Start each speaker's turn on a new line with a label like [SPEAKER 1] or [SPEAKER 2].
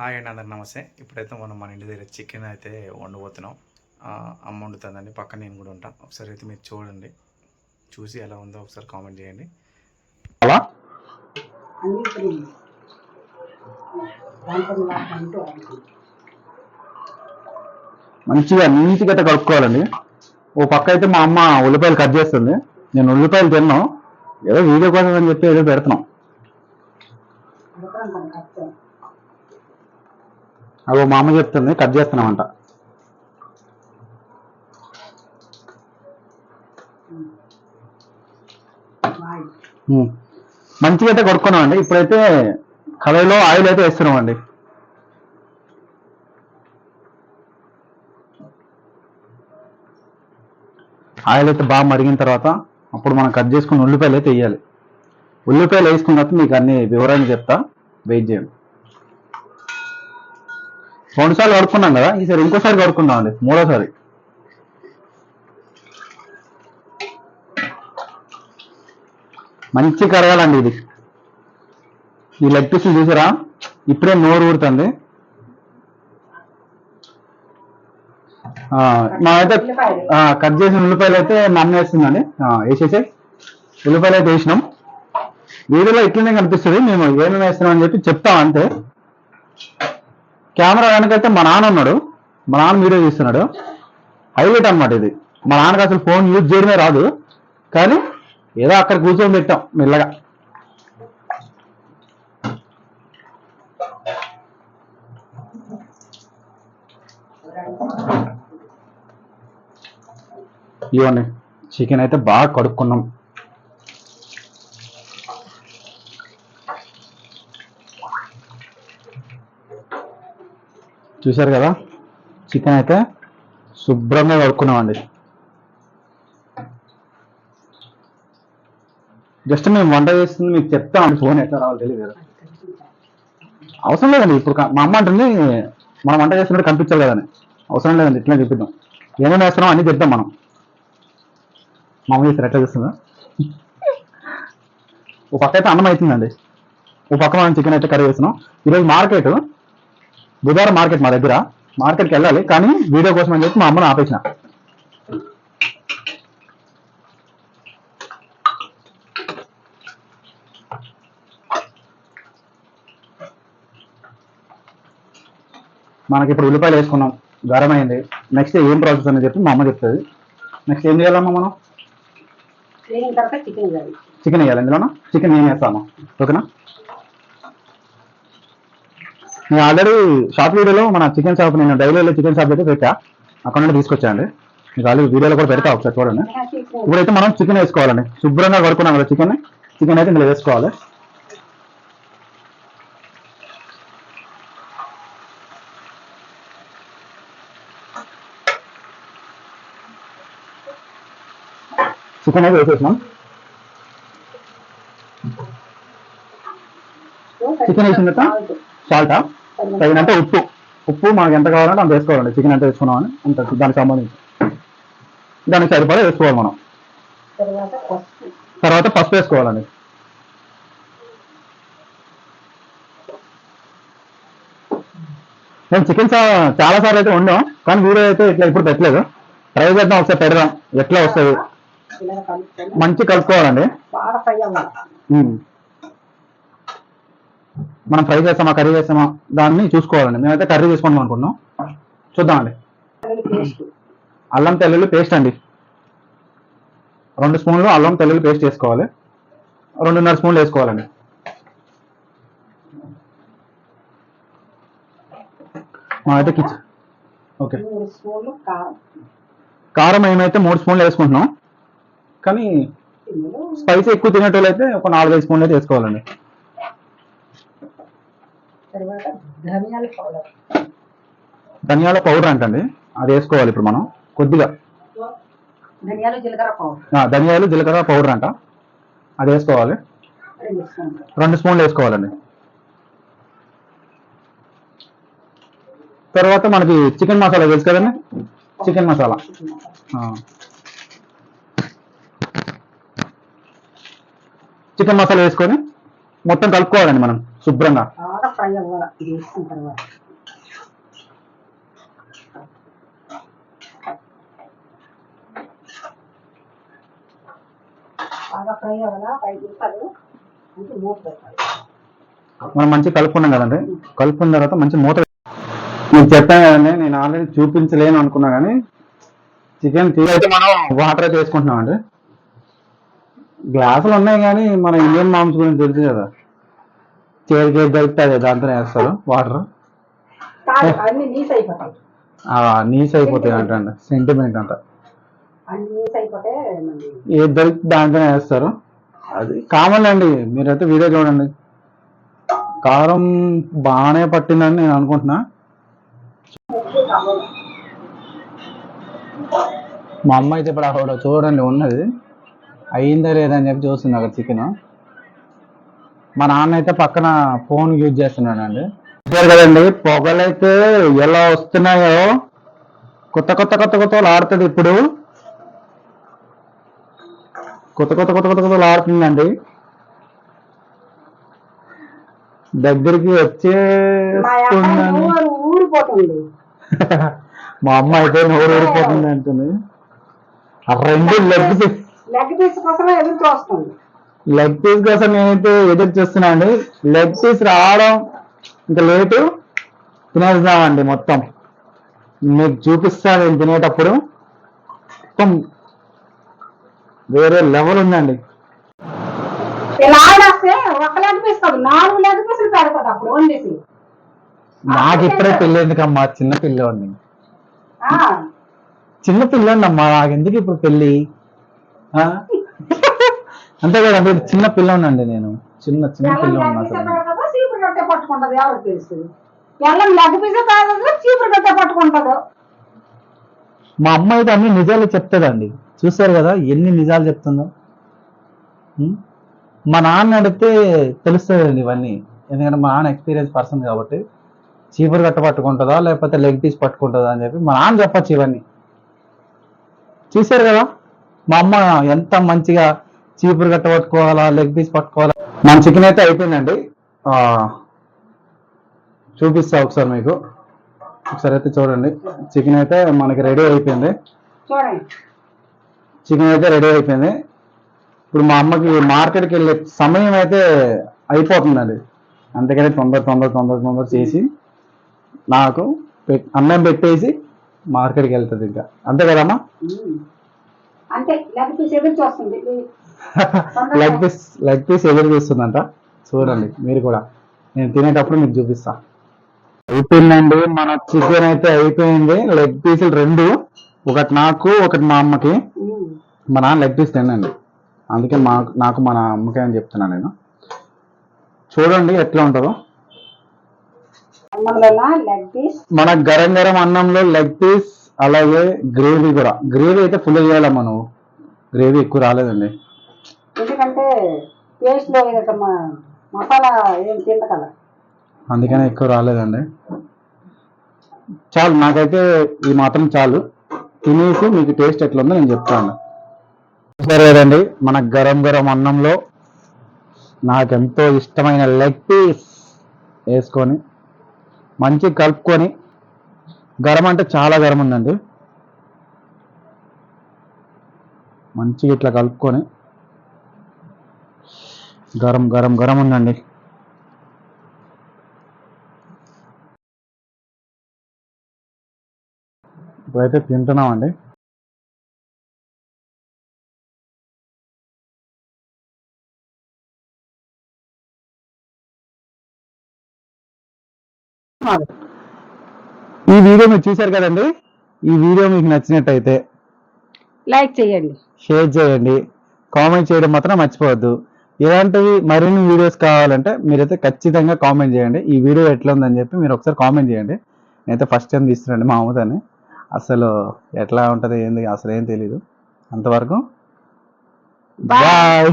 [SPEAKER 1] Hi అండి అందరు నమస్తే. ఇప్పుడైతే మనం మన ఇంటి దగ్గర చికెన్ అయితే వండబోతున్నాం. అమ్మ వండుతుందండి. పక్కన నేను కూడా ఉంటాను ఒకసారి అయితే మీరు చూడండి. చూసి ఎలా ఉందో ఒకసారి కామెంట్ చేయండి.
[SPEAKER 2] అలా మంచిగా నీట్గా అయితే కలుపుకోవాలండి ఓ పక్క అయితే మా అమ్మ ఉల్లిపాయలు కట్ చేస్తుంది. నేను ఉల్లిపాయలు తిన్నాను. ఏదో వీడియో కోసం అని చెప్పి ఏదో పెడుతున్నాం. అగో మా అమ్మ చెప్తుంది కట్ చేస్తున్నామంట. మంచిగా అయితే కొడుకున్నామండి ఇప్పుడైతే కడాయిలో ఆయిల్ అయితే వేస్తున్నామండి. ఆయిల్ అయితే బాగా మరిగిన తర్వాత అప్పుడు మనం కట్ చేసుకున్న ఉల్లిపాయలు అయితే వేయాలి. ఉల్లిపాయలు వేసుకున్న తర్వాత మీకు అన్ని వివరాలు చెప్తా. వెయిట్ చేయండి. రెండు సార్లు కడుక్కున్నాం కదా ఈసారి ఇంకోసారి కడుక్కున్నాం అండి మూడోసారి. మంచి కడగాలండి ఇది. ఈ లెగ్ పీసులు చూసారా? ఇప్పుడే నోరు ఊరుతుంది. ఆ, కట్ చేసిన ఉల్లిపాయలు అయితే నన్ను వేస్తుందండి. వేసేసే. ఉల్లిపాయలు అయితే వేసినాం. వీడియోలో ఇట్లనే కనిపిస్తుంది మేము ఏమేమి వేస్తున్నాం అని చెప్పి చెప్తాం అంతే. కెమెరా వెనకైతే మా నాన్న ఉన్నాడు. మా నాన్న వీడియో తీస్తున్నాడు. హైలైట్ అన్నమాట ఇది. మా నాన్నకి అసలు ఫోన్ యూజ్ చేయడమే రాదు. కానీ ఏదో అక్కడ కూర్చొని పెట్టాం మెల్లగా. ఇవ్వండి చికెన్ అయితే బాగా కడుక్కున్నాం. చూశారు కదా? చికెన్ అయితే శుభ్రంగా కడుక్కున్నామండి. జస్ట్ మేము వంట చేస్తుంది మీకు చెప్తామండి ఫోన్ ఎట్లా రావాలి తెలియదు అవసరం లేదండి ఇప్పుడు మా అమ్మ అంటుంది మనం వంట చేస్తున్నట్టు కనిపించాలి కదండి అవసరం లేదండి ఇట్లా చెప్పిద్దాం. ఏమేమి వేస్తున్నాం అన్ని చెప్తాం మనం. మా అమ్మ చేస్తారు ఎట్లా చేస్తుందా. ఓ పక్క అయితే అన్నం అవుతుందండి ఓ పక్క మనం చికెన్ అయితే కర్రీ చేస్తున్నాం. ఈరోజు మార్కెట్ బుధవారం మార్కెట్ మా దగ్గర. మార్కెట్కి వెళ్ళాలి కానీ వీడియో కోసం అని చెప్పి మా అమ్మని ఆపేసిన. మనకి ఇప్పుడు ఉల్లిపాయలు వేసుకున్నాం గరం అయింది నెక్స్ట్ ఏం ప్రాసెస్ అని చెప్పి మా అమ్మ చెప్తుంది. నెక్స్ట్ ఏం చేయాలమ్మా మనం?
[SPEAKER 3] చికెన్
[SPEAKER 2] వేయాలి. ఇందులోనా? చికెన్ ఏం వేస్తామా? ఓకేనా? నేను ఆల్రెడీ షాప్ వీడియోలో మన చికెన్ షాప్ నేను డైలీలో చికెన్ షాప్ అయితే పెట్టా. అక్కడ నుండి తీసుకొచ్చాండి మీకు ఆల్రెడీ వీడియోలో కూడా పెడతా ఒకసారి చూడండి. ఇప్పుడైతే మనం చికెన్ వేసుకోవాలండి. శుభ్రంగా కడుకున్నాం కదా చికెన్ చికెన్ అయితే ఇందులో వేసుకోవాలి. చికెన్ అయితే వేసేసినాం. చికెన్ వేసిన తర్వాత సాల్టా తగినంత ఉప్పు. ఉప్పు మనకి ఎంత కావాలంటే అంత వేసుకోవాలండి. చికెన్ ఎంత వేసుకున్నామని అంత దానికి సంబంధించి. దానికి సరిపడా వేసుకోవాలి మనం.
[SPEAKER 3] తర్వాత పసుపు.
[SPEAKER 2] వేసుకోవాలండి. నేను చికెన్ చాలా సార్లు అయితే వండాం. కానీ వీడియో అయితే ఇట్లా ఇప్పుడు పెట్టలేదు. ట్రై చేద్దాం ఒకసారి పెడదాం. ఎట్లా వస్తుంది? మంచి కలుపుకోవాలండి
[SPEAKER 3] బాగా ఫ్రై అవ్వాలి
[SPEAKER 2] ఉమ్. మనం ఫ్రై చేస్తామా కర్రీ చేస్తామా దాన్ని చూసుకోవాలండి. మేమైతే కర్రీ చేసుకుందాం అనుకుంటున్నాం. చూద్దామండి. అల్లం తెల్లుల్లి పేస్ట్ అండి. రెండు స్పూన్లు అల్లం తెల్లుల్లి పేస్ట్ వేసుకోవాలి రెండున్నర స్పూన్లు వేసుకోవాలండి. అయితే కిచెన్ ఓకే.
[SPEAKER 3] కారం
[SPEAKER 2] కారం ఏమైతే మూడు స్పూన్లు వేసుకుంటున్నాం. కానీ స్పైసీ ఎక్కువ తినేటోళ్ళు అయితే ఒక నాలుగైదు స్పూన్లు అయితే వేసుకోవాలండి.
[SPEAKER 3] తర్వాత ధనియాల పౌడర్.
[SPEAKER 2] ధనియాల పౌడర్ అంటండి. అది వేసుకోవాలి ఇప్పుడు మనం. కొద్దిగా.
[SPEAKER 3] ధనియాలు జీలకర్ర పౌడర్.
[SPEAKER 2] ధనియాలు జీలకర్ర పౌడర్ అంట. అది వేసుకోవాలి.
[SPEAKER 3] రెండు స్పూన్లు.
[SPEAKER 2] వేసుకోవాలండి. తర్వాత మనకి చికెన్ మసాలా తెలుసు కదండి? చికెన్ మసాలా. చికెన్ మసాలా వేసుకొని మొత్తం కలుపుకోవాలండి మనం శుభ్రంగా.
[SPEAKER 3] ఫ్రై అవ్వాలి ఇది వేసుకున్న తర్వాత. బాగా ఫ్రై అవ్వాలా ఐదు నిమిషాలు అంటే మూత పెట్టాలి.
[SPEAKER 2] మనం మంచి కలుపుకున్నాం కదండి? కలుపుకున్న తర్వాత మంచి మూత నేను చెప్పాను కదండి నేను ఆల్రెడీ చూపించలేను అనుకున్నా కానీ చికెన్ అయితే మనం వాటర్ అయితే వేసుకుంటున్నాం అండి గ్లాసులు ఉన్నాయి కానీ మన ఇండియన్ మామ్స్ గురించి తెలుసు కదా. చేతికి ఏది దొరికితే అదే దాంతో వేస్తారు? వాటర్
[SPEAKER 3] నీస్ అయిపోతాయి.
[SPEAKER 2] అంటండి సెంటిమెంట్ అంట ఏది దొరికితే దాంతోనే వేస్తారు? అది కామన్ అండి. మీరైతే వీడియో చూడండి. కారం బాగానే పట్టిందని నేను అనుకుంటున్నా. మా అమ్మ అయితే ఇప్పుడు అక్కడ చూడండి ఉన్నది. అయిందా లేదా అని చెప్పి చూస్తుంది అక్కడ చికెన్. మా నాన్న అయితే పక్కన ఫోన్ యూజ్ చేస్తున్నాడు అండి చూసారు కదండి పొగలైతే ఎలా వస్తున్నాయో కొత్త కొత్త కొత్త కొత్త ఆడుతుంది ఇప్పుడు. కొత్త కొత్త కొత్త కొత్త కొత్త ఆడుతుందండి. దగ్గరికి వచ్చే
[SPEAKER 3] మా
[SPEAKER 2] అమ్మ అయితే నోరు ఊరిపోతుంది అంటుంది. ఆ రెండు లెగ్ పీస్.
[SPEAKER 3] లెగ్ పీస్ కోసమే ఎదురు చూస్తుంది.
[SPEAKER 2] లెగ్ పీస్ కోసం నేనైతే ఎదురు చూస్తున్నా అండి. లెగ్ పీస్ రావడం ఇంకా లేటు తినేద్దామండి మొత్తం. మీకు చూపిస్తాను నేను తినేటప్పుడు. మొత్తం వేరే లెవెల్ ఉందండి. నాకు ఇప్పుడే పెళ్ళి ఎందుకమ్మా? చిన్న పిల్లోడిని.
[SPEAKER 3] ఆ,
[SPEAKER 2] చిన్న పిల్లోడిని అమ్మా నాకు ఎందుకు ఇప్పుడు పెళ్ళి? అంతే కదండి చిన్న పిల్లోనండి నేను. చిన్న చిన్న
[SPEAKER 3] పట్టుకుంటది ఎవరికి తెలుసు? ఎల్లం పీసే చీపురు కట్టే పట్టుకుంటదో.
[SPEAKER 2] మా అమ్మ అయితే అన్ని నిజాలు చెప్తుందండి. చూసారు కదా ఎన్ని నిజాలు చెప్తుందో? మా నాన్న అడిగితే తెలుస్తుందండి ఇవన్నీ. ఎందుకంటే మా నాన్న ఎక్స్పీరియన్స్ పర్సన్ కాబట్టి. చీపురు కట్ట పట్టుకుంటుందా లేకపోతే లెగ్ పీస్ పట్టుకుంటుందా అని చెప్పి మా నాన్న చెప్పచ్చు ఇవన్నీ. చూసారు కదా మా అమ్మ ఎంత మంచిగా చీపురు కట్ట పట్టుకోవాలా లెగ్ పీస్ పట్టుకోవాలా? మన చికెన్ అయితే అయిపోయిందండి. చూపిస్తా ఒకసారి మీకు. ఒకసారి అయితే చూడండి. చికెన్ అయితే మనకి రెడీ అయిపోయింది. చికెన్ అయితే రెడీ అయిపోయింది. ఇప్పుడు మా అమ్మకి మార్కెట్కి వెళ్ళే సమయం అయితే అయిపోతుందండి. అందుకని తొందర తొందర తొందర తొందర చేసి నాకు అన్నం పెట్టేసి మార్కెట్కి వెళ్తుంది ఇంకా. అంతే కదమ్మా.
[SPEAKER 3] అంతే. లెగ్ పీస్
[SPEAKER 2] లెగ్ పీస్ ఎదురు చూస్తుందంట. చూడండి మీరు కూడా. నేను తినేటప్పుడు మీకు చూపిస్తా. అయిపోయిందండి మన చికెన్ అయితే అయిపోయింది. లెగ్ పీసులు రెండు ఒకటి నాకు ఒకటి మా అమ్మకి.
[SPEAKER 3] ఉమ్.
[SPEAKER 2] మా నాన్న లెగ్ పీస్ తినండి. అందుకే మా నాకు మన అమ్మకే అని చెప్తున్నాను నేను. చూడండి ఎట్లా ఉంటుందో. మన గరం గరం అన్నంలో లెగ్ పీస్ అలాగే గ్రేవీ కూడా. గ్రేవీ అయితే ఫుల్ చేయాలమ్మా నువ్వు. గ్రేవీ ఎక్కువ రాలేదండి.
[SPEAKER 3] ఎందుకంటే పేస్ట్లో మసాలా ఏం తింటకల
[SPEAKER 2] అందుకనే ఎక్కువ రాలేదండి. చాలు నాకైతే ఇది మాత్రం చాలు. తినేసి మీకు టేస్ట్ ఎట్లా ఉందో నేను చెప్తాను. సరే కదండి మన గరం గరం అన్నంలో నాకెంతో ఇష్టమైన లెగ్ పీస్ వేసుకొని మంచి కలుపుకొని గరం అంటే చాలా గరం ఉందండి. మంచిగా ఇట్లా కలుపుకొని గరం గరం గరం ఉందండి. ఇప్పుడైతే తింటున్నామండి. ఈ వీడియో మీరు చూశారు కదండి? ఈ వీడియో మీకు నచ్చినట్టయితే
[SPEAKER 3] లైక్ చేయండి.
[SPEAKER 2] షేర్ చేయండి. కామెంట్ చేయడం మాత్రం మర్చిపోవద్దు. ఇలాంటివి మరిన్ని వీడియోస్ కావాలంటే మీరైతే ఖచ్చితంగా కామెంట్ చేయండి. ఈ వీడియో ఎట్లా ఉందని చెప్పి మీరు ఒకసారి కామెంట్ చేయండి. నేనైతే ఫస్ట్ టైం తీస్తున్నాండి మా అమ్మతోని. అసలు ఎట్లా ఉంటుంది ఏంది? అసలు ఏం తెలీదు. అంతవరకు. బాయ్